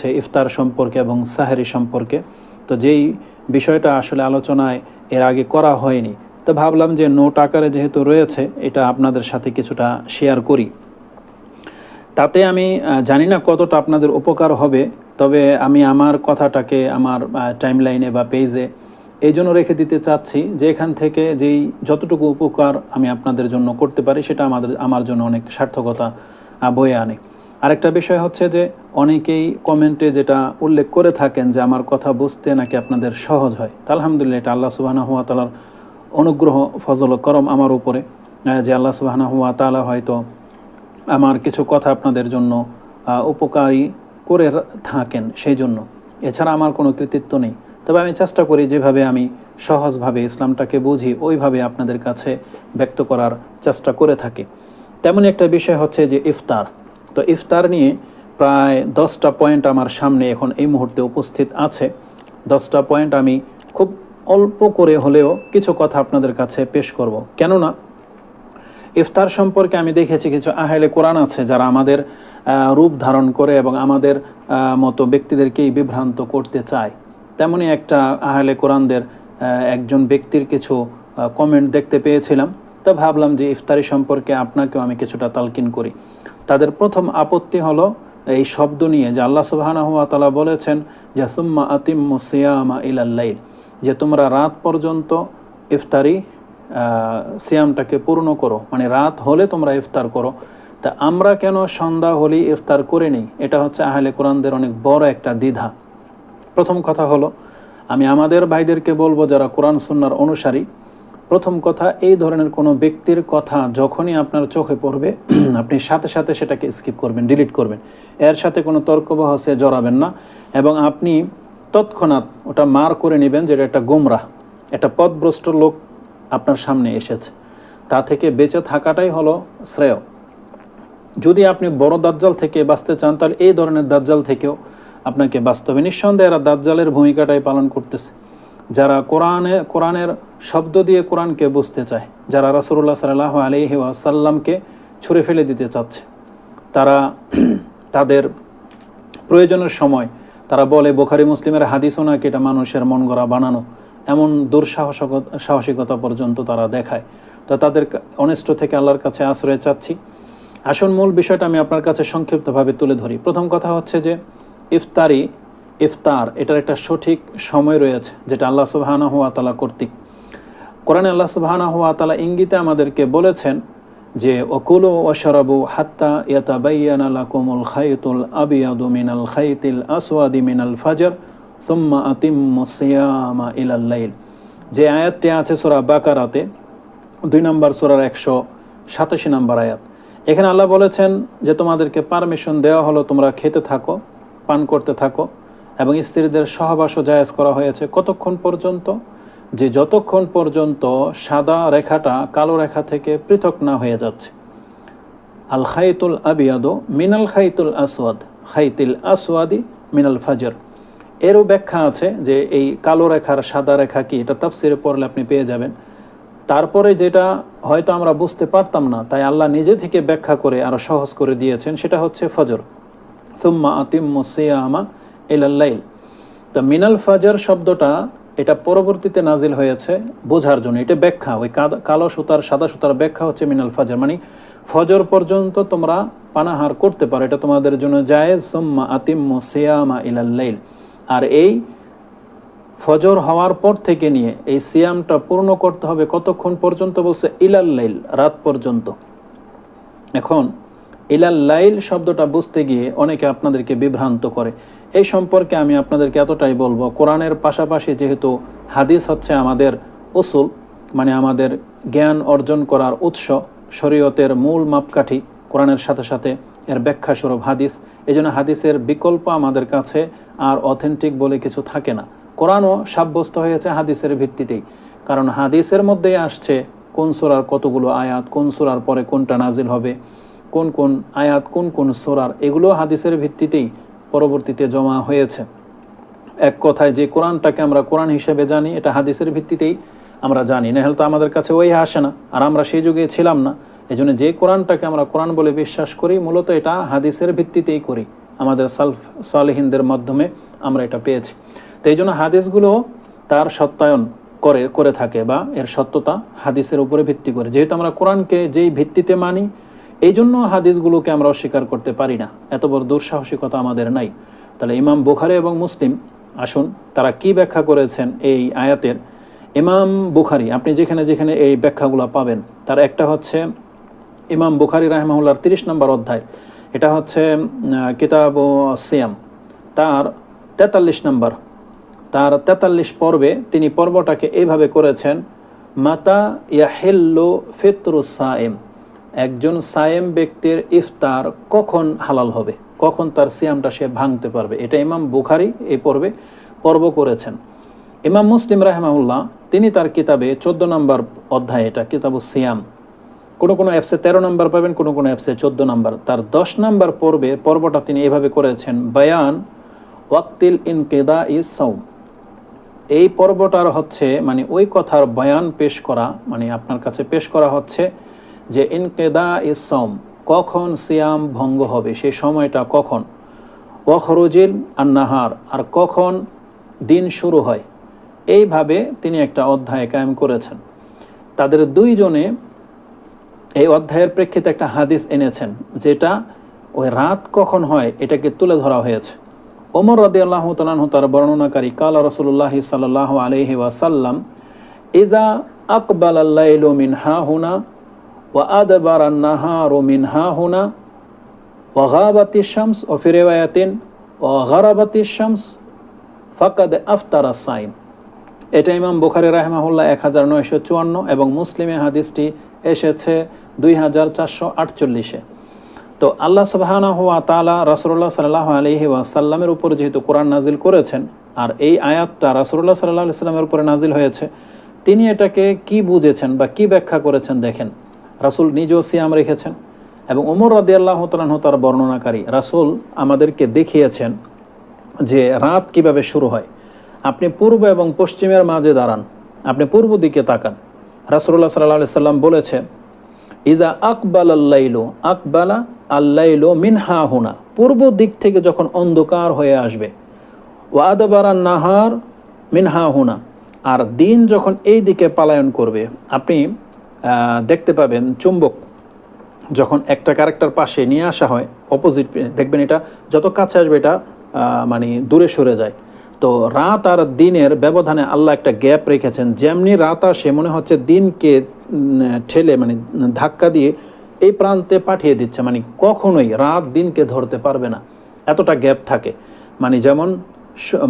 হচ্ছে ইফতার সম্পর্কে এবং সাহেরি সম্পর্কে। তো যেই বিষয়টা আসলে আলোচনায় এর আগে করা হয়নি, তো ভাবলাম যে নোট আকারে যেহেতু রয়েছে, এটা আপনাদের সাথে কিছুটা শেয়ার করি। তাতে আমি জানি না কতটা আপনাদের উপকার হবে, তবে আমি আমার কথাটাকে আমার টাইম লাইনে বা পেজে এই জন্য রেখে দিতে চাচ্ছি যে এখান থেকে যেই যতটুকু উপকার আমি আপনাদের জন্য করতে পারি, সেটা আমাদের, আমার জন্য অনেক সার্থকতা বয়ে আনে। আরেকটা বিষয় হচ্ছে যে অনেকেই কমেন্টে যেটা উল্লেখ করে থাকেন যে আমার কথা বুঝতে নাকি আপনাদের সহজ হয়। তা আলহামদুলিল্লাহ এটা আল্লাহ সুবাহ হুয়া তালার অনুগ্রহ, ফজল করম আমার উপরে যে আল্লাহ সুবাহ হুয়া তালা হয়তো আমার কিছু কথা আপনাদের জন্য উপকারী করে থাকেন সেই জন্য এছাড়া আমার কোনো কৃতিত্ব নেই। তবে আমি চেষ্টা করি যেভাবে আমি সহজভাবে ইসলামটাকে বুঝি, ওইভাবে আপনাদের কাছে ব্যক্ত করার চেষ্টা করে থাকি। তেমনই একটা বিষয় হচ্ছে যে ইফতার। তো ইফতার নিয়ে প্রায় দশটা পয়েন্ট আমার সামনে এখন এই মুহূর্তে উপস্থিত আছে। দশটা পয়েন্ট আমি খুব অল্প করে হলেও কিছু কথা আপনাদের কাছে পেশ করব। কেননা ইফতার সম্পর্কে আমি দেখেছি কিছু আহেলে কোরআন আছে যারা আমাদের রূপ ধারণ করে এবং আমাদের মতো ব্যক্তিদেরকেই বিভ্রান্ত করতে চায়। তেমনই একটা আহলে কোরআনদের একজন ব্যক্তির কিছু কমেন্ট দেখতে পেয়েছিলাম। তা ভাবলাম যে ইফতারি সম্পর্কে আপনাকেও আমি কিছুটা তালকিন করি। তাদের প্রথম আপত্তি হলো এই শব্দ নিয়ে যে আল্লাহ সুবহানাহু ওয়া তাআলা বলেছেন যে, সুম্মা আতিম্মু সিয়ামা ইলাল লাইল যে তোমরা রাত পর্যন্ত ইফতারি সিয়ামটাকে পূর্ণ করো। মানে রাত হলে তোমরা ইফতার করো। তা আমরা কেন সন্ধ্যা হলেই ইফতার করে নিই এটা হচ্ছে আহলে কোরআনদের অনেক বড় একটা দ্বিধা। প্রথম কথা হলো, আমি আমাদের ভাইদেরকে বলব যারা কোরআন সুন্নার অনুসারী প্রথম কথা, এই ধরনের কোনো ব্যক্তির কথা যখনই আপনার চোখে পড়বে, আপনি সাথে সাথে সেটাকে স্কিপ করবেন ডিলিট করবেন। এর সাথে কোনো তর্ক বহসে জড়াবেন না এবং আপনি তৎক্ষণাৎ ওটা মার করে নেবেন যেটা একটা গোমরা একটা পথভ্রষ্ট লোক আপনার সামনে এসেছে। তা থেকে বেঁচে থাকাটাই হলো শ্রেয়। যদি আপনি বড় দাজ্জাল থেকে বাঁচতে চান, তাহলে এই ধরনের দাজ্জাল থেকেও আপনাকে বাস্তবে নিঃসন্দেহে এরা দাজ্জালের ভূমিকাটাই পালন করতেছে। যারা কোরআনে, কোরআনের শব্দ দিয়ে কোরআনকে বুঝতে চায়, যারা রাসুল্লাহ সাল্লাহ আলহি আসাল্লামকে ছুঁড়ে ফেলে দিতে চাচ্ছে, তারা তাদের প্রয়োজনের সময় তারা বলে, বোখারি, মুসলিমের হাদিসও নাকি এটা মানুষের মন গড়া বানানো। এমন দুঃসাহসক সাহসিকতা পর্যন্ত তারা দেখায়। তো তাদের অনিষ্ট থেকে আল্লাহর কাছে আশ্রয় চাচ্ছি। আসল মূল বিষয়টা আমি আপনার কাছে সংক্ষিপ্তভাবে তুলে ধরি। প্রথম কথা হচ্ছে যে, ইফতারি ইফতার, এটার একটা সঠিক সময় রয়েছে, যেটা আল্লাহ সুবাহানা হুয়া তালা কর্তৃক। কোরআনে আল্লাহ সুবাহানা হুয়া তালা ইঙ্গিতে আমাদেরকে বলেছেন যে অকুল ওশরাবু হাত্তা ইয়াতাবাইয়ানা লাকুমুল খাইতুল আবিয়াদু মিনাল খাইতিল আসওয়াদি মিনাল ফাজর, সুম্মা আতিম্মু সিয়ামা ইলাল লাইল। যে আয়াতটি আছে সূরা বাকারাতে, দুই নম্বর সূরার একশো সাতাশি নম্বর আয়াত। এখানে আল্লাহ বলেছেন যে, তোমাদেরকে পারমিশন দেওয়া হলো, তোমরা খেতে থাকো, পান করতে থাকো এবং স্ত্রীদের সহবাসও জায়েজ করা হয়েছে কতক্ষণ পর্যন্ত? যে যতক্ষণ পর্যন্ত সাদা রেখাটা কালো রেখা থেকে পৃথক না হয়ে যাচ্ছে। আল খাইতুল আবিয়াদো মিনাল খাইতুল আসওয়াদ, খাইতিল আসওয়াদি মিনাল ফাজর। এরও ব্যাখ্যা আছে যে এই কালো রেখার সাদা রেখা কি? এটা তাফসিরে পড়লে আপনি পেয়ে যাবেন। তারপরে যেটা হয়তো আমরা বুঝতে পারতাম না, তাই আল্লাহ নিজে থেকে ব্যাখ্যা করে আরও সহজ করে দিয়েছেন, সেটা হচ্ছে ফজর। সুম্মা আতিম্মু সিয়ামা ইলাল্লাইল তো মিনাল ফাজর শব্দটা এটা পরবর্তীতে নাজিল হয়েছে বোঝার জন্য। এটা ব্যাখ্যা, ওই কালো সুতার, সাদা সুতার ব্যাখ্যা হচ্ছে মিনাল ফাজর। মানে ফজর পর্যন্ত তোমরা পানাহার করতে পারো। এটা তোমাদের জন্য জায়েজ। সুম্মা আতিম্মু সিয়ামা ইলাল্লাইল আর এই ফজর হওয়ার পর থেকে নিয়ে এই সিয়ামটা পূর্ণ করতে হবে কতক্ষণ পর্যন্ত? বলছে ইলাল্লাইল রাত পর্যন্ত। এখন ইলাল্লাইল শব্দটা বুঝতে গিয়ে অনেকে আপনাদেরকে বিভ্রান্ত করে। এই সম্পর্কে আমি আপনাদেরকে এতটাই বলব, কোরআনের পাশাপাশি যেহেতু হাদিস হচ্ছে আমাদের উসুল মানে আমাদের জ্ঞান অর্জন করার উৎস, শরীয়তের মূল মাপকাঠি, কোরআনের সাথে সাথে এর ব্যাখ্যা স্বরূপ হাদিস এই জন্য হাদিসের বিকল্প আমাদের কাছে আর অথেন্টিক বলে কিছু থাকে না। কোরআনও সাব্যস্ত হয়েছে হাদিসের ভিত্তিতেই, কারণ হাদিসের মধ্যেই আসছে কোন সোরার কতগুলো আয়াত, কোন সোরার পরে কোনটা নাজিল হবে, কোন কোন আয়াত, কোন কোন সোরার, এগুলো হাদিসের ভিত্তিতেই পরবর্তীতে জমা হয়েছে। এক কথায় যে কোরআনটাকে আমরা কোরআন হিসেবে জানি, এটা হাদিসের ভিত্তিতেই আমরা জানি। না হলে তো আমাদের কাছে ওই আসে না, আর আমরা সেই যুগে ছিলাম না। এই জন্য যে কোরআনটাকে আমরা কোরআন বলে বিশ্বাস করি, মূলত এটা হাদিসের ভিত্তিতেই করি। আমাদের সালফ সালেহিনদের মাধ্যমে আমরা এটা পেয়েছি। তো এই জন্য হাদিসগুলো তার সত্যায়ন করে করে থাকে বা এর সত্যতা হাদিসের উপরে ভিত্তি করে। যেহেতু আমরা কোরআনকে যেই ভিত্তিতে মানি এই জন্য হাদিসগুলোকে আমরা অস্বীকার করতে পারি না। এত বড় দুঃসাহসিকতা আমাদের নাই। তাহলে ইমাম বুখারি এবং মুসলিম, আসুন, তারা কি ব্যাখ্যা করেছেন এই আয়াতের? ইমাম বুখারি, আপনি যেখানে যেখানে এই ব্যাখ্যাগুলো পাবেন, তার একটা হচ্ছে ইমাম বুখারি রাহমাহুল্লার তিরিশ নম্বর অধ্যায়। এটা হচ্ছে কিতাব সিয়াম। তার তেতাল্লিশ নম্বর। তার তেতাল্লিশ পর্বে তিনি পর্বটাকে এইভাবে করেছেন, মাতা ইয়াহিল্লু সায়েম একজন সায়েম ব্যক্তির ইফতার কখন হালাল হবে? কখন তার সিয়ামটা সে ভাঙতে পারবে? এটা ইমাম বুখারি এই পর্বে পর্ব করেছেন। ইমাম মুসলিম রাহমাউল্লাহ তিনি তার কিতাবে চোদ্দ নম্বর অধ্যায়, এটা কিতাবু সিয়াম, কোনো কোনো অ্যাপসে তেরো নম্বর পাবেন, কোনো কোনো অ্যাপসে চোদ্দ নম্বর। তার দশ নম্বর পর্বে পর্বটা তিনি এভাবে করেছেন, বায়ান, ওয়াক্তিল ইনকেদা ইস সৌম এই পর্বটার হচ্ছে মানে ওই কথার বয়ান পেশ করা মানে আপনার কাছে পেশ করা হচ্ছে যে ইনকেদা ইসম কখন সিয়াম ভঙ্গ হবে, সে সময়টা কখন? ওখরুজিল আন্নাহার, আর কখন দিন শুরু হয়? এইভাবে তিনি একটা অধ্যায় কায়েম করেছেন। তাদের দুইজনে এই অধ্যায়ের প্রেক্ষিতে একটা হাদিস এনেছেন, যেটা ওই রাত কখন হয়, এটাকে তুলে ধরা হয়েছে। ওমর রদি আল্লাহ তালাহ তার বর্ণনাকারী, কাল রসুল্লাহ সাল্লাহ আলহি ওয়াসাল্লাম ইজা আকবাল আল্লাহ মিন হা হুনা আন্নাহার মিন হা হুনা ওয়াগাবাতি শামস, ও ফিরেওয়ায়াতিন ও গারাবাতি শামস, ফাকাদ আফতারা সাইম। এটা ইমাম বুখারি রাহমাহুল্লাহ এক হাজার নয়শো চুয়ান্ন এবং মুসলিমে হাদিসটি এসেছে দুই হাজার চারশো আটচল্লিশে। তো আল্লাহ সুবাহানা হুয়া তালা রাসুল্লাহ সাল্লাহ আলহি ওয়াসাল্লামের উপর যেহেতু কোরআন নাজিল করেছেন, আর এই আয়াতটা রাসুল্লাহ সাল্লাহ সাল্লামের উপরে নাজিল হয়েছে, তিনি এটাকে কি বুঝেছেন বা কি ব্যাখ্যা করেছেন দেখেন। রাসুল নিজেও সিয়াম রেখেছেন এবং উমর রাদি আল্লাহ তালাহ তার বর্ণনাকারী রাসুল আমাদেরকে দেখিয়েছেন যে রাত কীভাবে শুরু হয়। আপনি পূর্ব এবং পশ্চিমের মাঝে দাঁড়ান, আপনি পূর্ব দিকে তাকান। রাসুল্লাহ সাল্লাহ সাল্লাম বলেছেন, ইজা আকবাল আল্লাইলো, আকবালা আল্লাইলো মিনহা হুনা। পূর্ব দিক থেকে যখন অন্ধকার হয়ে আসবে ও আদবারান নাহার মিনহা হুনা। আর দিন যখন এই দিকে পালায়ন করবে, আপনি দেখতে পাবেন চুম্বক যখন একটা ক্যারেক্টার পাশে নিয়ে আসা হয় অপোজিট দেখবেন এটা যত কাছে আসবে এটা মানে দূরে সরে যায়। তো রাত আর দিনের ব্যবধানে আল্লাহ একটা গ্যাপ রেখেছেন, যেমনি রাত আসে মনে হচ্ছে দিনকে ঠেলে মানে ধাক্কা দিয়ে এই প্রান্তে পাঠিয়ে দিচ্ছে মানে কখনোই রাত দিনকে ধরতে পারবে না। এতটা গ্যাপ থাকে। মানে যেমন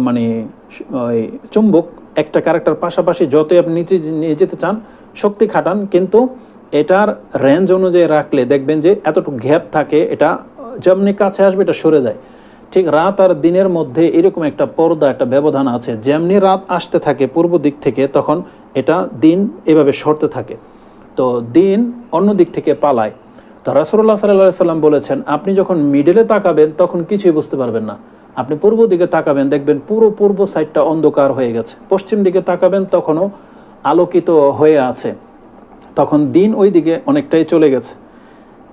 মানে ওই চুম্বক একটা ক্যারেক্টার পাশাপাশি যতই আপনি নিচে, নিয়ে যেতে চান শক্তি খাটান, কিন্তু এটার রেঞ্জ অনুযায়ী রাখলে দেখবেন যে এতটুকু গ্যাপ থাকে, এটা যেমনি কাছে আসবে, এটা সরে যায়। ঠিক রাত আর দিনের মধ্যে এরকম একটা পর্দা, একটা ব্যবধান আছে, যেমনি রাত আসতে থাকে পূর্ব দিক থেকে, তখন এটা দিন এভাবে সরতে থাকে। তো দিন অন্য দিক থেকে পালায়। তো রাসুল্লাহ সাল্লাহ সাল্লাম বলেছেন, আপনি যখন মিডলে তাকাবেন, তখন কিছুই বুঝতে পারবেন না। আপনি পূর্ব দিকে তাকাবেন, দেখবেন পুরো পূর্ব সাইডটা অন্ধকার হয়ে গেছে। পশ্চিম দিকে তাকাবেন, তখনও আলোকিত হয়ে আছে। তখন দিন ওই দিকে অনেকটাই চলে গেছে।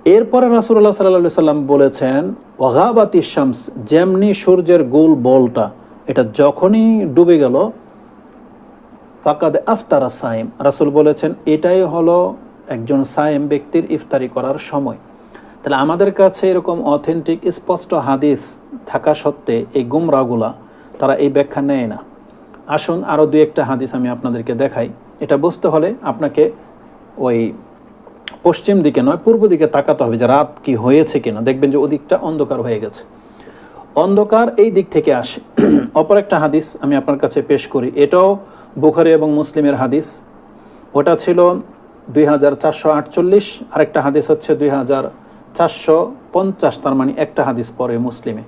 এরপরে রাসুল্লাহ সাল্লাহ সাল্লাম বলেছেন ওঘাবাতি শামস যেমনি সূর্যের গোল বলটা, এটা যখনই ডুবে গেল, ফাকাদ আফতারা সাইম। রাসুল বলেছেন, এটাই হলো একজন সাইম ব্যক্তির ইফতারি করার সময়। তাহলে আমাদের কাছে এরকম অথেন্টিক, স্পষ্ট হাদিস থাকা সত্ত্বে এই গুমরাগুলা তারা এই ব্যাখ্যা নেয় না। আসুন আরও দু একটা হাদিস আমি আপনাদেরকে দেখাই। এটা বুঝতে হলে আপনাকে ওই পশ্চিম দিকে নয়, পূর্ব দিকে তাকাতে হবে যে রাত কি হয়েছে কিনা। দেখবেন যে ওদিকটা অন্ধকার হয়ে গেছে। অন্ধকার এই দিক থেকে আসে। অপর একটা হাদিস আমি আপনার কাছে পেশ করি। এটাও বুখারি এবং মুসলিমের হাদিস। ওটা ছিল দুই হাজার চারশো আটচল্লিশ, আরেকটা হাদিস হচ্ছে দুই হাজার চারশো পঞ্চাশ, তার মানে একটা হাদিস পরে মুসলিমে।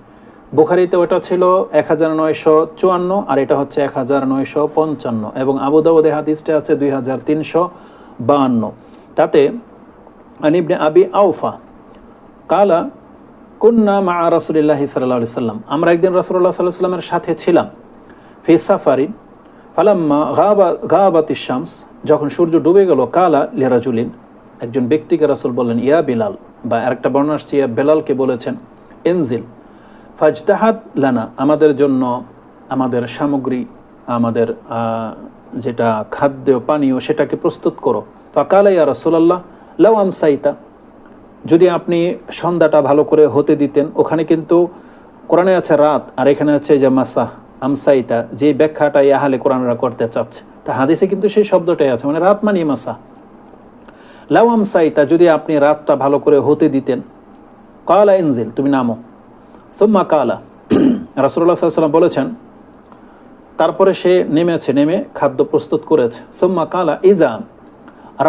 বুখারিতে ওটা ছিল এক হাজার নয়শো চুয়ান্ন আর এটা হচ্ছে এক হাজার নয়শো পঞ্চান্ন এবং আবুদাউদে হাদিসটা আছে দুই হাজার তিনশো বাহান্ন। তাতে আনিবনে আবি আউফা কালা, কুন্না মা রাসুলিল্লাহি সাল্লাহ সাল্লাম আমরা একদিন রাসুল্লাহ সাল্লাহ সাল্লামের সাথে ছিলাম ফি সাফারি, ফালাম্মা গাবা, গাবাতি শামস যখন সূর্য ডুবে গেল, কালা লিরাজুলিন একজন ব্যক্তিকে রাসুল বললেন, ইয়া বিলাল বা আরেকটা বর্ণনা আসছে, ইয়া বেলালকে বলেছেন, এনজিল ফাজতাহাত লানা, আমাদের জন্য আমাদের সামগ্রী, আমাদের যেটা খাদ্য, পানীয়, সেটাকে প্রস্তুত করো। ফাকালা ইয়া রসুল্লাহ লাউ আমসাইতা, যদি আপনি সন্ধ্যাটা ভালো করে হতে দিতেন, ওখানে কিন্তু কোরআনে আছে রাত, আর এখানে আছে যে মাসা আমসাইতা, যে ব্যাখ্যাটা ইয়াহালে কোরআনরা করতে চাচ্ছে। তা হাদিসে কিন্তু সেই শব্দটাই আছে মানে রাত মানে মাসা লাউ আমসাইতা, যদি আপনি রাতটা ভালো করে হতে দিতেন, কালা ইনজিল, তুমি নামো। সোম্মা কালা। রাসুল্লাহ সাল্লাম বলেছেন, তারপরে সে নেমেছে, নেমে খাদ্য প্রস্তুত করেছে। সোম্মা কালা ইজা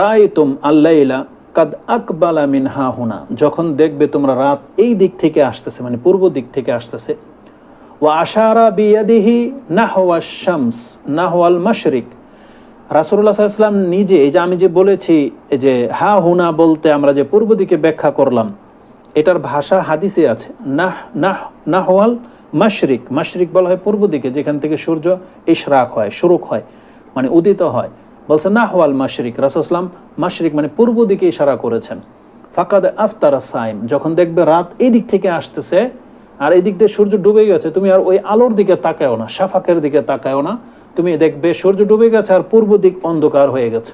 রায় তুম আল্লাইলা কাদ আকবালা মিন হা হুনা। যখন দেখবে তোমরা রাত এই দিক থেকে আসতেছে মানে পূর্ব দিক থেকে আসতেছে। ও আশারা বিয়াদিহি নাহওয়া শামস নাহওয়াল মাশরিক রাসুল্লাহ সাল্লাম নিজে, এই যে আমি যে বলেছি যে হা হুনা বলতে আমরা যে পূর্ব দিকে ব্যাখ্যা করলাম এটার ভাষা হাদিসে আছে, নাহ নাহ, নাহওয়াল মাশরিক। মাশরিক বলা হয় পূর্ব দিকে, যেখান থেকে সূর্য ইশরাক হয় শুরুক হয় মানে উদিত হয়। বলছে নাহওয়াল মাশরিক রাসুসলাম মাশরিক মানে পূর্ব দিকে ইশারা করেছেন। ফাকাদ আফতার সাইম, যখন দেখবে রাত এই দিক থেকে আসতেছে, আর এই দিক দিয়ে সূর্য ডুবে গেছে, তুমি আর ওই আলোর দিকে তাকায়ও না সাফাকের দিকে তাকায়ও না, তুমি দেখবে সূর্য ডুবে গেছে আর পূর্ব দিক অন্ধকার হয়ে গেছে।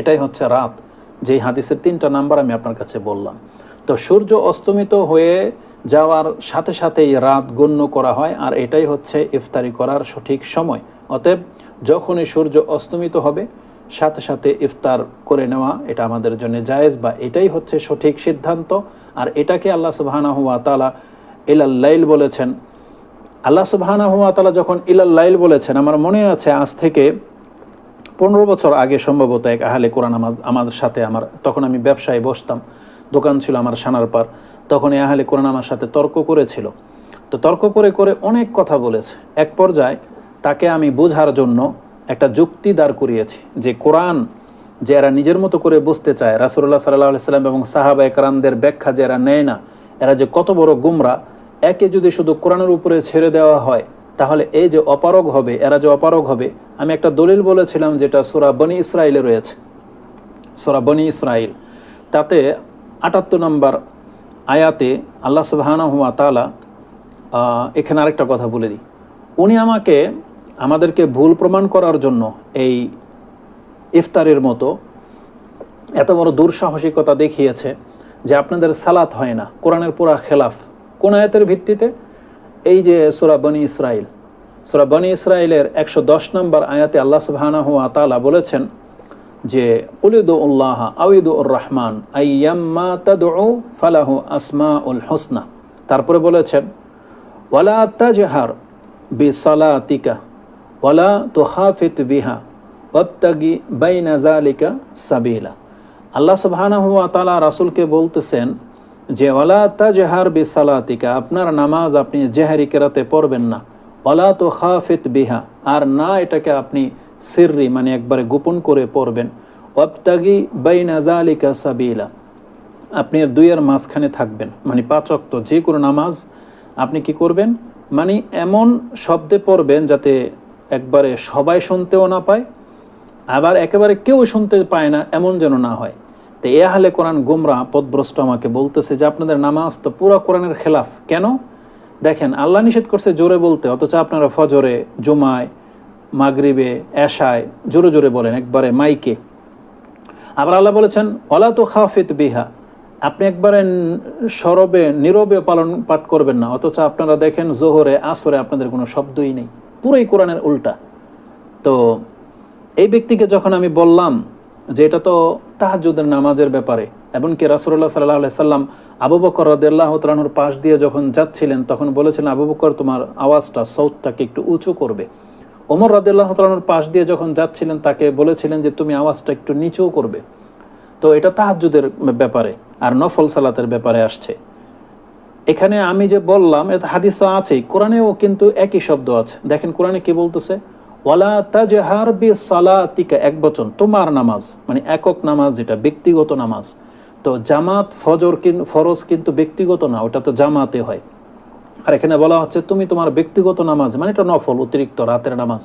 এটাই হচ্ছে রাত। যেই হাদিসের তিনটা নাম্বার আমি আপনার কাছে বললাম। তো সূর্য অস্তমিত হয়ে যাওয়ার সাথে সাথেই রাত গণ্য করা হয়, আর এটাই হচ্ছে ইফতারি করার সঠিক সময়। অতএব যখনই সূর্য অস্তমিত হবে, সাথে সাথে ইফতার করে নেওয়া এটা আমাদের জন্য জায়েজ, বা এটাই হচ্ছে সঠিক সিদ্ধান্ত। আর এটাকে আল্লাহ সুবহানাহু ওয়া তাআলা ইলাল্লাইল বলেছেন। আল্লাহ সুবহানাহু ওয়া তাআলা যখন ইলাল্লাইল বলেছেন, আমার মনে আছে আজ থেকে পনেরো বছর আগে সম্ভবত এক আহলে কোরআন আমার আমাদের সাথে আমার তখন আমি ব্যবসায় বসতাম। দোকান ছিল আমার সানার পার। তখন এই আহলে কোরআন আমার সাথে তর্ক করেছিল। তো তর্ক করে করে অনেক কথা বলেছে। এক পর্যায়ে তাকে আমি বোঝার জন্য একটা যুক্তি দাঁড় করিয়েছি যে কোরআন যে এরা নিজের মতো করে বুঝতে চায় রাসুল্লাহ সাল্লাহ সাল্লাম এবং সাহাবা একরামদের ব্যাখ্যা যে এরা নেয় না, এরা যে কত বড় গুমরা, একে যদি শুধু কোরআনের উপরে ছেড়ে দেওয়া হয়, তাহলে এই যে অপারগ হবে, এরা যে অপারগ হবে, আমি একটা দলিল বলেছিলাম যেটা সোরা বনি ইসরায়েলে রয়েছে। সোরা বনি ইসরাইল তাতে আটাত্তর নম্বর আয়াতে আল্লাহ সুবহানাহু ওয়া তাআলা এখানে আরেকটা কথা বলে দিই। উনি আমাকে আমাদেরকে ভুল প্রমাণ করার জন্য এই ইফতারের মতো এত বড় দুঃসাহসিকতা দেখিয়েছে যে আপনাদের সালাত হয় না, কোরআনের পুরা খেলাফ। কোন আয়াতের ভিত্তিতে? এই যে সুরা বনি ইসরাইল সুরা বনি ইসরাইলের একশো দশ নম্বর আয়াতে আল্লাহ সুবহানাহু ওয়া তাআলা বলেছেন যে, উলিদু উল্লাহ আউিদু উর রহমান আইয়াম্মা তাদউ ফালাহু আসমাউল হুসনা। তারপরে বলেছেন, ওয়ালা তাজহার বিসালাতিকা, ওয়ালা তুখাফিত বিহা, ওয়াবতাগি বাইনা যালিকা সাবিলা। আল্লাহ সুবহানাহু ওয়া রাসূলকে বলতেছেন যে, ওয়ালা তাজহার বিসালাতিকা, আপনার নামাজ আপনি জেহারি কেরাতে পড়বেন না। ওয়ালা তুখাফিত বিহা, আর না এটাকে আপনি সিররি মানে একবারে গোপন করে পড়বেন। ওয়াবতাগি বাইনা যালিকা সাবিলা। আপনি এর দুইয়ের মাঝখানে থাকবেন। মানে পাঁচ অক্ত যে কোনো নামাজ আপনি কি করবেন? মানে এমন শব্দে পড়বেন যাতে একবারে সবাই শুনতেও না পায়, আবার একেবারে কেউ শুনতে পায় না, এমন যেন না হয়। তো এ হালে কোরআন গুমরা পদভ্রষ্ট আমাকে বলতেছে যে আপনাদের নামাজ তো পুরো কোরআনের খেলাফ। কেন? দেখেন, আল্লাহ নিষেধ করছে জোরে বলতে, অথচ আপনারা ফজরে, জুমায় মাগরিবে, এশায়, জোরে জোরে বলেন, একবারে মাইকে। আবার আল্লাহ বলেছেন ওলা তো খাফিত বিহা। আপনি একবারে সরবে, নীরবে পালন পাঠ করবেন না, অথচ আপনারা দেখেন জোহরে, আসরে আপনাদের কোনো শব্দই নেই। পুরোই কোরআনের উল্টা। তো এই ব্যক্তিকে যখন আমি বললাম যে এটা তো তাহাজুদের নামাজের ব্যাপারে, এমনকি রাসুল্লাহ সাল্লাহ সাল্লাম আবু বকর রদাল্লাহ তালানুর পাশ দিয়ে যখন যাচ্ছিলেন, তখন বলেছিলেন, আবু বকর, তোমার আওয়াজটা সৌদটাকে একটু উঁচু করবে। ওমর রাদিল্লাহ তালানুর পাশ দিয়ে যখন যাচ্ছিলেন, তাকে বলেছিলেন যে, তুমি আওয়াজটা একটু নিচেও করবে। তো এটা তাহাজুদের ব্যাপারে আর নফল সালাতের ব্যাপারে আসছে। এখানে আমি যে বললাম এটা হাদিস তো আছেই, কোরআনেও কিন্তু একই শব্দ আছে। দেখেন কোরআনে কি বলতেছে? ওয়ালা তাজহার বি সালাতিকা এক বচন, তোমার নামাজ মানে একক নামাজ যেটা, ব্যক্তিগত নামাজ। তো জামাত, ফজর ফরজ কিন্তু ব্যক্তিগত না, ওটা তো জামাতে হয়। আর এখানে বলা হচ্ছে তুমি তোমার ব্যক্তিগত নামাজ মানে এটা নফল, অতিরিক্ত রাতের নামাজ।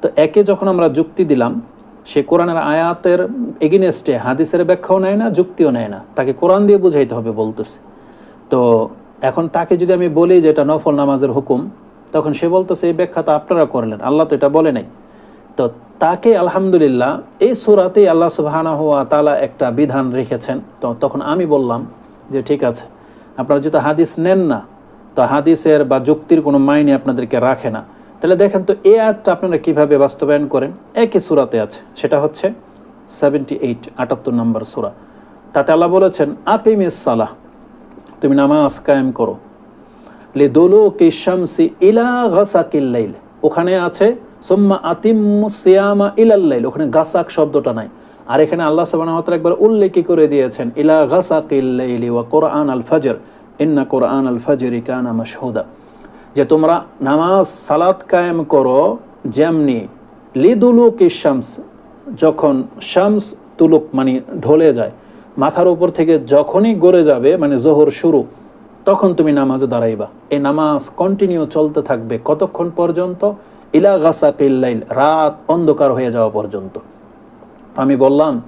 তো একে যখন আমরা যুক্তি দিলাম, সে কোরআনের আয়াতের এগেনেস্টে হাদিসের ব্যাখ্যাও নেয় না, যুক্তিও নেয় না। তাকে কোরআন দিয়ে বুঝাইতে হবে বলতেছে। তো এখন তাকে যদি আমি বলি যে এটা নফল নামাজের হুকুম, তখন সে বলতেছে, এই ব্যাখ্যা তো আপনারা করলেন, আল্লাহ তো এটা বলে নাই। তো তাকে আলহামদুলিল্লাহ এই সুরাতেই আল্লাহ সুবাহানা হুয়া তালা একটা বিধান রেখেছেন। তো তখন আমি বললাম যে, ঠিক আছে, আপনারা যেহেতু হাদিস নেন না তো হাদিসের বা যুক্তির কোনো মাইনে আপনাদেরকে রাখে না। তাহলে দেখেন তো এই আয়াতটা আপনারা কীভাবে বাস্তবায়ন করেন? একই সুরাতে আছে, সেটা হচ্ছে সেভেন্টি এইট আটাত্তর নম্বর সুরা। তাতে আল্লাহ বলেছেন আপিমিস সালাহ, তুমি নামাজ কায়েম করো। লে দোলো কিশামসি ইলা গাসাকিল্লাইল ওখানে আছে, সোম্মা আতিম্মু সিয়ামা ইলাল্লাইল ওখানে গাসাক শব্দটা নাই। আর এখানে আল্লাহ তাআলা একবার উল্লেখ করে দিয়েছেন, ইলা গাসাকিল্লাইলি ওয়া কোরআন আল ফজর। ইন্না কোরআন আল কানা যে তোমরা নামাজ, সালাত কায়েম করো যেমনি কিশামস যখন শামস তুলুক মানে ঢলে যায়, মাথার উপর থেকে যখনই গড়ে যাবে মানে জোহর শুরু, তখন তুমি নামাজে দাঁড়াইবা। এই নামাজ কন্টিনিউ চলতে থাকবে কতক্ষণ পর্যন্ত? ইলা গাসা রাত অন্ধকার হয়ে যাওয়া পর্যন্ত। আমি বললাম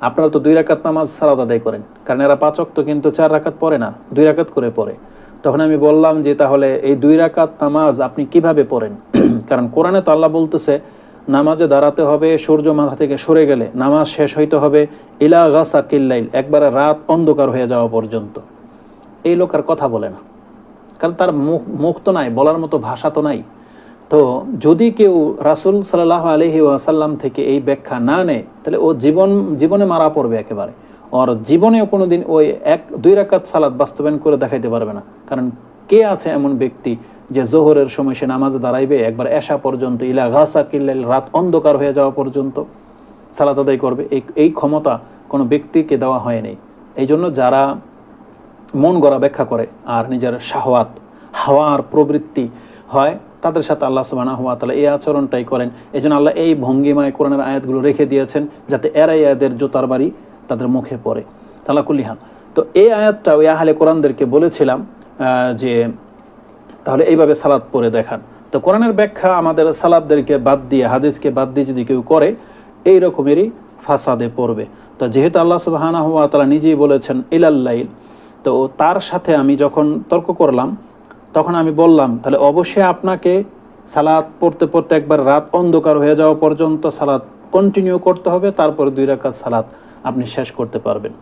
আপনারা তো দুই রাকাত নামাজ সালাদ আদায় করেন। কারণ এরা পাচক তো কিন্তু চার রাকাত পড়ে না, দুই রাকাত করে পড়ে। তখন আমি বললাম যে তাহলে এই দুই রাকাত নামাজ আপনি কীভাবে পড়েন? কারণ কোরআনে তো আল্লাহ বলতেছে, নামাজে দাঁড়াতে হবে, সূর্য মাথা থেকে সরে গেলে নামাজ শেষ হইতে হবে, ইলা গাসা কিল্লাইল একবারে রাত অন্ধকার হয়ে যাওয়া পর্যন্ত। এই লোক আর কথা বলে না। কারণ তার মুখ মুখ তো নাই, বলার মতো ভাষা তো নাই। তো যদি কেউ রাসুল সাল্লাহ আলহি ওয়াসাল্লাম থেকে এই ব্যাখ্যা না নেয়, তাহলে ও জীবন, জীবনে মারা পড়বে একেবারে। ওর জীবনেও কোনোদিন ওই এক, দুই রাকাত সালাদ বাস্তবায়ন করে দেখাইতে পারবে না। কারণ কে আছে এমন ব্যক্তি যে জোহরের সময় সে নামাজ দাঁড়াইবে, একবার এসা পর্যন্ত, ইলা ঘাসা কিল্লাল রাত অন্ধকার হয়ে যাওয়া পর্যন্ত সালাত আদায় করবে। এই এই ক্ষমতা কোনো ব্যক্তিকে দেওয়া হয়নি এই জন্য যারা মন গড়া ব্যাখ্যা করে আর নিজের শাহওয়াত হাওয়ার প্রবৃত্তি হয় তাদের সাথে আল্লাহ সুবাহ তাহলে এই আচরণটাই করেন। এই আল্লাহ এই ভঙ্গিমায় কোরআনের আয়াতগুলো রেখে দিয়েছেন যাতে এরাই এদের জোতার বাড়ি তাদের মুখে পড়ে। তালা কুল্লিহান তো এই আয়াতটা ওই আহলে কোরআনদেরকে বলেছিলাম যে তাহলে এইভাবে সালাদ পরে দেখান। তো কোরআনের ব্যাখ্যা আমাদের সালাদদেরকে বাদ দিয়ে, হাদিসকে বাদ দিয়ে যদি কেউ করে, এই রকমেরই ফাসাদে পড়বে। তো যেহেতু আল্লাহ সুবাহ তারা নিজেই বলেছেন ইলাল্লাইল তো তার সাথে আমি যখন তর্ক করলাম তখন আমি বললাম, তাহলে অবশ্যই আপনাকে সালাদ পড়তে পড়তে একবার রাত অন্ধকার হয়ে যাওয়া পর্যন্ত সালাদ কন্টিনিউ করতে হবে, তারপরে দুই রাকাত সালাদ আপনি শেষ করতে পারবেন।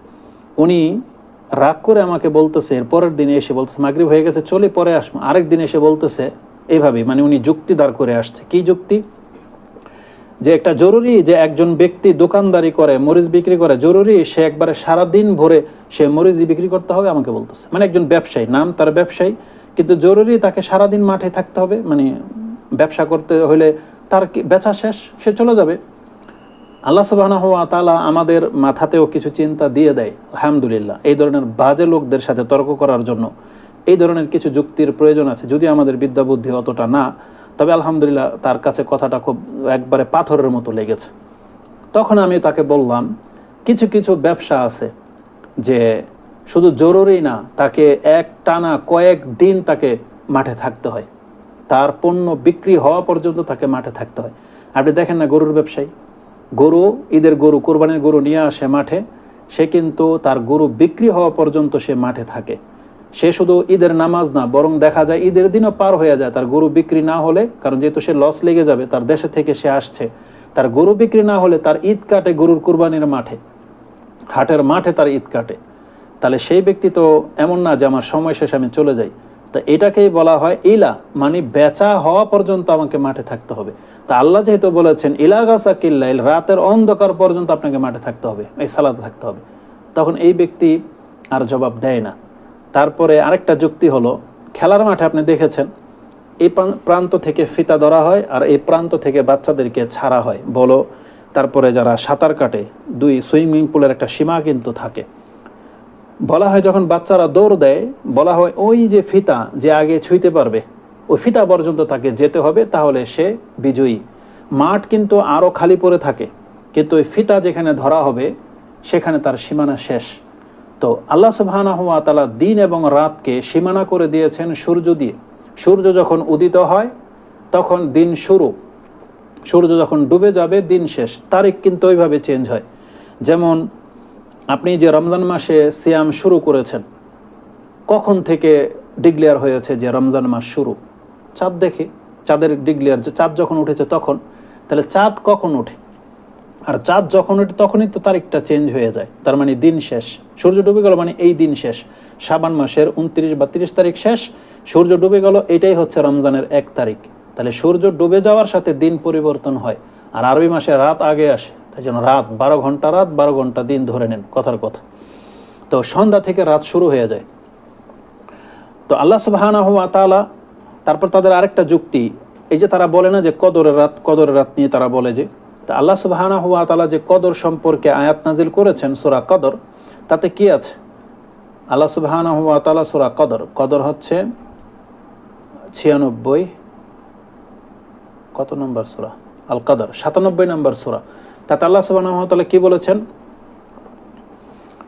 উনি রাগ করে আমাকে বলতেছে এর পরের দিনে এসে বলতেছে, মাগরিব হয়ে গেছে, চলে পরে আসব আরেক দিন এসে বলতেছে এইভাবে মানে উনি যুক্তি দাঁড় করে আসছে। কি যুক্তি? যে একটা জরুরি যে একজন ব্যক্তি দোকানদারি করে, মরিচ বিক্রি করে, জরুরি সে একবারে সারা দিন ভরে সে মরিচ বিক্রি করতে হবে, আমাকে বলতেছে। মানে একজন ব্যবসায়ী, নাম তার ব্যবসায়ী। কিন্তু জরুরি তাকে সারাদিন মাঠে থাকতে হবে মানে ব্যবসা করতে হলে তার বেচা শেষ, সে চলে যাবে। আল্লাহ সুবাহ তালা আমাদের মাথাতেও কিছু চিন্তা দিয়ে দেয়, আলহামদুলিল্লাহ। এই ধরনের বাজে লোকদের সাথে তর্ক করার জন্য এই ধরনের কিছু যুক্তির প্রয়োজন আছে। যদি আমাদের বিদ্যা বুদ্ধি অতটা না, তবে আলহামদুলিল্লাহ তার কাছে কথাটা খুব একবারে পাথরের মতো লেগেছে। তখন আমি তাকে বললাম, কিছু কিছু ব্যবসা আছে যে শুধু জরুরি না, তাকে এক টানা কয়েক দিন তাকে মাঠে থাকতে হয়। তার পণ্য বিক্রি হওয়া পর্যন্ত তাকে মাঠে থাকতে হয়। আপনি দেখেন না গরুর ব্যবসায়ী? গরু, ঈদের গরু, কোরবানির গরু নিয়ে আসে মাঠে, সে কিন্তু তার গরু বিক্রি হওয়া পর্যন্ত সে মাঠে থাকে। সে শুধু ঈদের নামাজ না, বরং দেখা যায় ঈদের দিনও পার হয়ে যায় তার গরু বিক্রি না হলে, কারণ যেহেতু সে লস লেগে যাবে, তার দেশে থেকে সে আসছে। তার গরু বিক্রি না হলে তার ঈদ কাটে গরুর কুরবানির মাঠে। হাটের মাঠে তার ঈদ কাটে। তাহলে সেই ব্যক্তি তো এমন না যে আমার সময় শেষে আমি চলে যাই। তা এটাকেই বলা হয় ইলা মানে বেচা হওয়া পর্যন্ত আমাকে মাঠে থাকতে হবে। তা আল্লাহ যেহেতু বলেছেন ইলাগাসা কিল্লাইল রাতের অন্ধকার পর্যন্ত আপনাকে মাঠে থাকতে হবে, এই সালাতে থাকতে হবে। তখন এই ব্যক্তি আর জবাব দেয় না। তারপরে আরেকটা যুক্তি হলো, খেলার মাঠে আপনি দেখেছেন, এই প্রান্ত থেকে ফিতা ধরা হয় আর এই প্রান্ত থেকে বাচ্চাদেরকে ছাড়া হয়। বলো, তারপরে যারা সাঁতার কাটে, দুই সুইমিং পুলের একটা সীমা কিন্তু থাকে। বলা হয় যখন বাচ্চারা দৌড় দেয়, বলা হয় ওই যে ফিতা যে আগে ছুঁইতে পারবে, ওই ফিতা পর্যন্ত তাকে যেতে হবে, তাহলে সে বিজয়ী। মাঠ কিন্তু আরও খালি পড়ে থাকে, কিন্তু ওই ফিতা যেখানে ধরা হবে, সেখানে তার সীমানা শেষ। তো আল্লাহ সুবহানা তালা দিন এবং রাতকে সীমানা করে দিয়েছেন সূর্য দিয়ে। সূর্য যখন উদিত হয়, তখন দিন শুরু। সূর্য যখন ডুবে যাবে, দিন শেষ। তারিখ কিন্তু ওইভাবে চেঞ্জ হয়। যেমন আপনি যে রমজান মাসে সিয়াম শুরু করেছেন, কখন থেকে ডিক্লেয়ার হয়েছে যে রমজান মাস শুরু? চাঁদ দেখে, চাঁদের ডিক্লেয়ার, যে চাঁদ যখন উঠেছে তখন, তাহলে চাঁদ কখন ওঠে? আর চাঁদ যখন ওঠে তখনই তো তারিখটা চেঞ্জ হয়ে যায়, তার মানে দিন শেষ। সূর্য ডুবে গেল মানে এই দিন শেষ। সাবান মাসের উনত্রিশ বা তিরিশ তারিখ শেষ, সূর্য ডুবে গেল, এটাই হচ্ছে রমজানের এক তারিখ। তাহলে সূর্য ডুবে যাওয়ার সাথে দিন পরিবর্তন হয়, আর আরবি মাসে রাত আগে আসে। জন্য রাত বারো ঘণ্টা, রাত বারো ঘণ্টা দিন ধরে নেন কথার কথা। তো সন্ধ্যা থেকে রাত শুরু হয়ে যায়। তো আল্লাহ সুবাহানা হুয়া তালা তারপর তাদের আরেকটা যুক্তি, এই যে তারা বলে না যে কদরের রাত কদরের রাত নিয়ে তারা বলে যে, তা আল্লাহ সুবাহানা হুয়া তালা যে কদর সম্পর্কে আয়াত নাজিল করেছেন সুরা কদর, তাতে কি আছে? আল্লাহ সুবাহানা হুয়া তালা সুরা কদর কদর হচ্ছে ছিয়ানব্বই, কত নম্বর সুরা? আল কদর সাতানব্বই নম্বর সুরা। তাতে আল্লাহ সুবাহ তালা কি বলেছেন?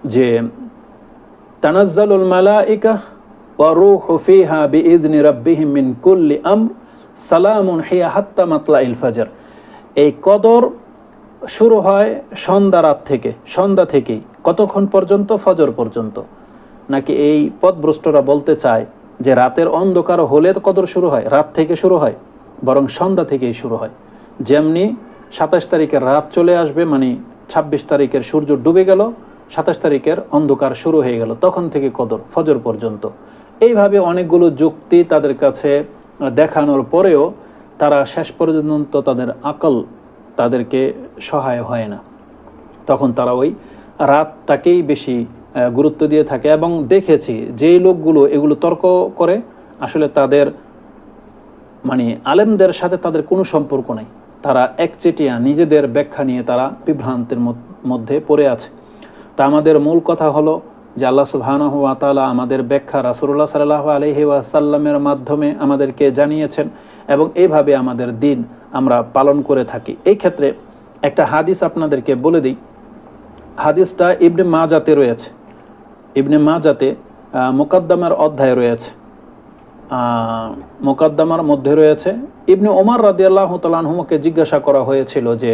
যে, তানাজ্জালুল মালাইকা ওয়া রূহু ফিহা বিইذن রাব্বিহিম মিন কুল্লি আমর সালামুন হিয়া হাত্তা মাতলাইল ফাজর। এই কদর শুরু হয় সন্ধ্যা রাত থেকে, সন্ধ্যা থেকেই, কতক্ষণ পর্যন্ত? ফজর পর্যন্ত। নাকি এই পথভ্রষ্টরা বলতে চায় যে, রাতের অন্ধকার হলে কদর শুরু হয়, রাত থেকে শুরু হয়, বরং সন্ধ্যা থেকেই শুরু হয়। যেমনি সাতাশ তারিখের রাত চলে আসবে মানে ছাব্বিশ তারিখের সূর্য ডুবে গেল, সাতাশ তারিখের অন্ধকার শুরু হয়ে গেল, তখন থেকে কদর, ফজর পর্যন্ত। এইভাবে অনেকগুলো যুক্তি তাদের কাছে দেখানোর পরেও তারা শেষ পর্যন্ত তাদের আকল তাদেরকে সহায় হয় না। তখন তারা ওই রাতটাকেই বেশি গুরুত্ব দিয়ে থাকে এবং দেখেছি যেই লোকগুলো এগুলো তর্ক করে, আসলে তাদের মানে আলেমদের সাথে তাদের কোনো সম্পর্ক নেই। তারা একচেটিয়া নিজেদের ব্যাখ্যা নিয়ে তারা বিভ্রান্তের মধ্যে পড়ে আছে। তা আমাদের মূল কথা হলো যে আল্লাহ সুবহানাহু তাআলা আমাদের ব্যাখ্যা রাসূলুল্লাহ সাল্লাল্লাহু আলাইহি ওয়াসাল্লামের মাধ্যমে আমাদেরকে জানিয়েছেন এবং এইভাবে আমাদের দিন আমরা পালন করে থাকি। এই ক্ষেত্রে একটা হাদিস আপনাদেরকে বলে দিই। হাদিসটা ইবনে মাজাতে রয়েছে। ইবনে মাজাতে মোকাদ্দামার অধ্যায় রয়েছে। মোকাদ্দামার মধ্যে রয়েছে। ইবনে ওমর রাদিয়াল্লাহু তাআলাহুমকে জিজ্ঞাসা করা হয়েছিল যে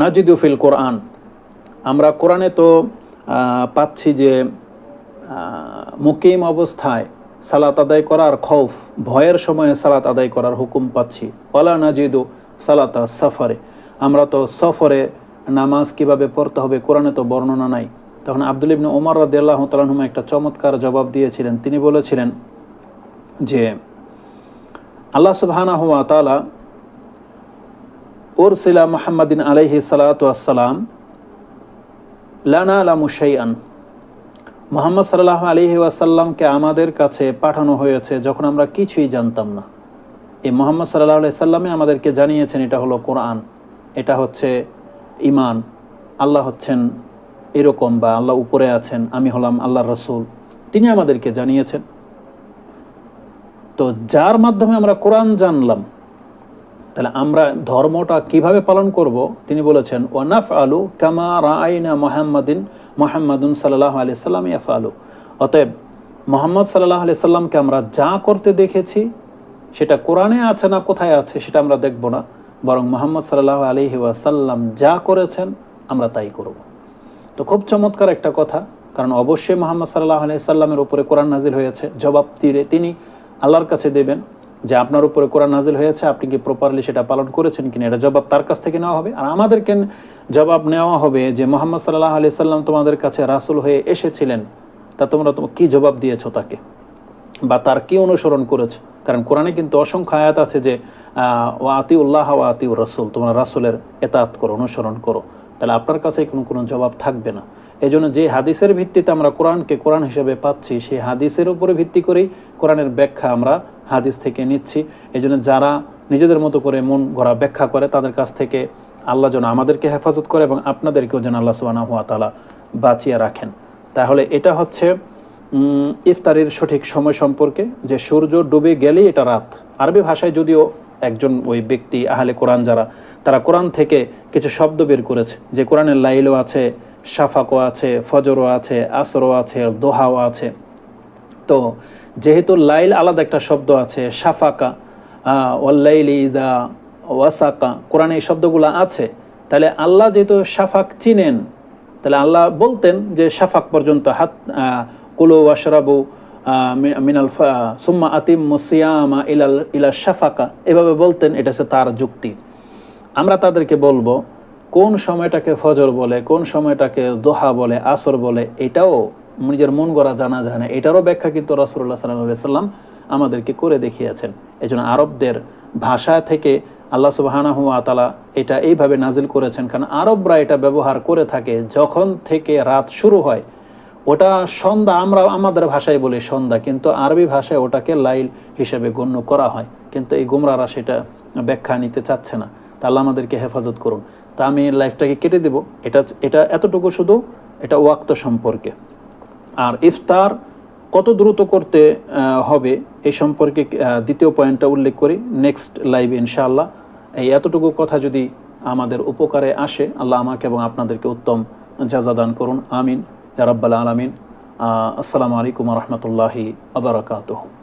নাজিদুফিল কোরআন? আমরা কোরআনে তো পাচ্ছি যে মুকিম অবস্থায় সালাত আদায় করার খৌফ, ভয়ের সময়ে সালাত আদায় করার হুকুম পাচ্ছি। ওলা নাজিদু সালাতা সফরে। আমরা তো সফরে নামাজ কীভাবে পড়তে হবে কোরআনে তো বর্ণনা নাই। তখন আব্দুল ইবনে ওমর রাদিয়াল্লাহ তালাহুমা একটা চমৎকার জবাব দিয়েছিলেন। তিনি বলেছিলেন যে, আল্লাহ সুবহানা হুয়া তালা ওরসিলা মোহাম্মদিন আলাইহি সালাতাম লানা আলামু শাইআন। মোহাম্মদ সাল্লাহ আলহি ওয়াসাল্লামকে আমাদের কাছে পাঠানো হয়েছে যখন আমরা কিছুই জানতাম না। এই মোহাম্মদ সাল্লাহ আলি সাল্লামে আমাদেরকে জানিয়েছেন এটা হলো কোরআন, এটা হচ্ছে ইমান আল্লাহ হচ্ছেন এরকম বা আল্লাহ উপরে আছেন, আমি হলাম আল্লাহ রসুল, তিনি আমাদেরকে জানিয়েছেন। তো যার মাধ্যমে আমরা কোরআন জানলাম, তাহলে আমরা ধর্মটা কীভাবে পালন করব? তিনি বলেছেন ওয়ানাফ আলু কামা রাইনা মোহাম্মদিন, মোহাম্মদুন সাল্লাহ আলি সাল্লাম ইয়াফ আলু অতএব মোহাম্মদ সাল্লাহ আলি সাল্লামকে আমরা যা করতে দেখেছি, সেটা কোরআনে আছে না কোথায় আছে, সেটা আমরা দেখব না। বরং মোহাম্মদ সাল্লাহ আলি ওয়াসাল্লাম যা করেছেন, আমরা তাই করব। তো খুব চমৎকার একটা কথা, কারণ অবশ্যই মোহাম্মদ সাল্লাহ সাল্লামের উপরে কোরআন নাজিল হয়েছে। জবাব তীরে তিনি আল্লাহর কাছে দেবেন যে আপনার উপরে কোরআন নাজিল হয়েছে, আপনি কি প্রপারলি সেটা পালন করেছেন কিনা, এটা জবাব তার কাছ থেকে নেওয়া হবে। আর আমাদেরকে জবাব নেওয়া হবে যে মোহাম্মদ সাল্লাহ আলি সাল্লাম তোমাদের কাছে রাসুল হয়ে এসেছিলেন, তা তোমরা কি জবাব দিয়েছ তাকে? বা তার কি অনুসরণ করেছ? কারণ কোরআনে কিন্তু অসংখ্য আয়াত আছে যে ও আতি উল্লাহ ও আতি রসুল, তোমরা রাসুলের এতাত করো, অনুসরণ করো। তাহলে আপনার কাছে কোনো কোনো জবাব থাকবে না। এই জন্য যে হাদিসের ভিত্তিতে আমরা কোরআনকে কোরআন হিসেবে পাচ্ছি সেই হাদিসের উপরে ভিত্তি করেই কোরআনের ব্যাখ্যা আমরা হাদিস থেকে নিচ্ছি। এই জন্য যারা নিজেদের মতো করে মন গড়া ব্যাখ্যা করে, তাদের কাছ থেকে আল্লাহ যেন আমাদেরকে হেফাজত করে এবং আপনাদেরকেও যেন আল্লাহ সুবাহ হুয়া তালা বাঁচিয়ে রাখেন। তাহলে এটা হচ্ছে ইফতারির সঠিক সময় সম্পর্কে যে সূর্য ডুবে গেলেই এটা রাত। আরবি ভাষায় যদিও একজন ওই ব্যক্তি, আহলে কোরআন যারা তারা কোরআন থেকে কিছু শব্দ বের করেছে। যে কোরআনের লাইলও আছে সাফাকও আছে, ফজরও আছে, আসরও আছে, দোহাও আছে। তো যেহেতু লাইল আলাদা একটা শব্দ আছে সাফাকা ওয়াল্লাইলি ইজা ওয়াসাকা, কোরআনে এই শব্দগুলো আছে, তাহলে আল্লাহ যেহেতু সাফাক চিনেন, তাহলে আল্লাহ বলতেন যে সাফাক পর্যন্ত হাত কুলো ওয়াশরাবু মিনাল সুম্মা আতিম মুসিয়ামা ইলাল, ইলা শাফাকা, এভাবে বলতেন, এটা হচ্ছে তার যুক্তি। আমরা তাদেরকে বলব, কোন সময়টাকে ফজর বলে, কোন সময়টাকে দোহা বলে, আসর বলে, এটাও নিজের মন গড়া জানা যায় না। এটারও ব্যাখ্যা কিন্তু রসুল্লাহ সাল্লাম আমাদেরকে করে দেখিয়েছেন। এই জন্য আরবদের ভাষা থেকে আল্লাহ সুবাহানা হুয়া তালা এটা এইভাবে নাজিল করেছেন, কারণ আরবরা এটা ব্যবহার করে থাকে যখন থেকে রাত শুরু হয়। ওটা সন্ধ্যা, আমরা আমাদের ভাষায় বলি সন্ধ্যা, কিন্তু আরবি ভাষায় ওটাকে লাইল হিসেবে গণ্য করা হয়। কিন্তু এই গুমরারা সেটা ব্যাখ্যা নিতে চাচ্ছে না। তা আল্লাহ আমাদেরকে হেফাজত করুন। তা আমি লাইফটাকে কেটে দেব। এটা এটা এতটুকু শুধু এটা ওয়াক্ত সম্পর্কে। আর ইফতার কত দ্রুত করতে হবে এই সম্পর্কে দ্বিতীয় পয়েন্টটা উল্লেখ করি। নেক্সট লাইভ ইনশাআল্লাহ। এই এতটুকু কথা যদি আমাদের উপকারে আসে, আল্লাহ আমাকে এবং আপনাদেরকে উত্তম জাজাদান করুন। আমিন। রাব্বাল আলামিন। আসসালামু আলাইকুম রহমতুল্লাহি আবরাকাতুহ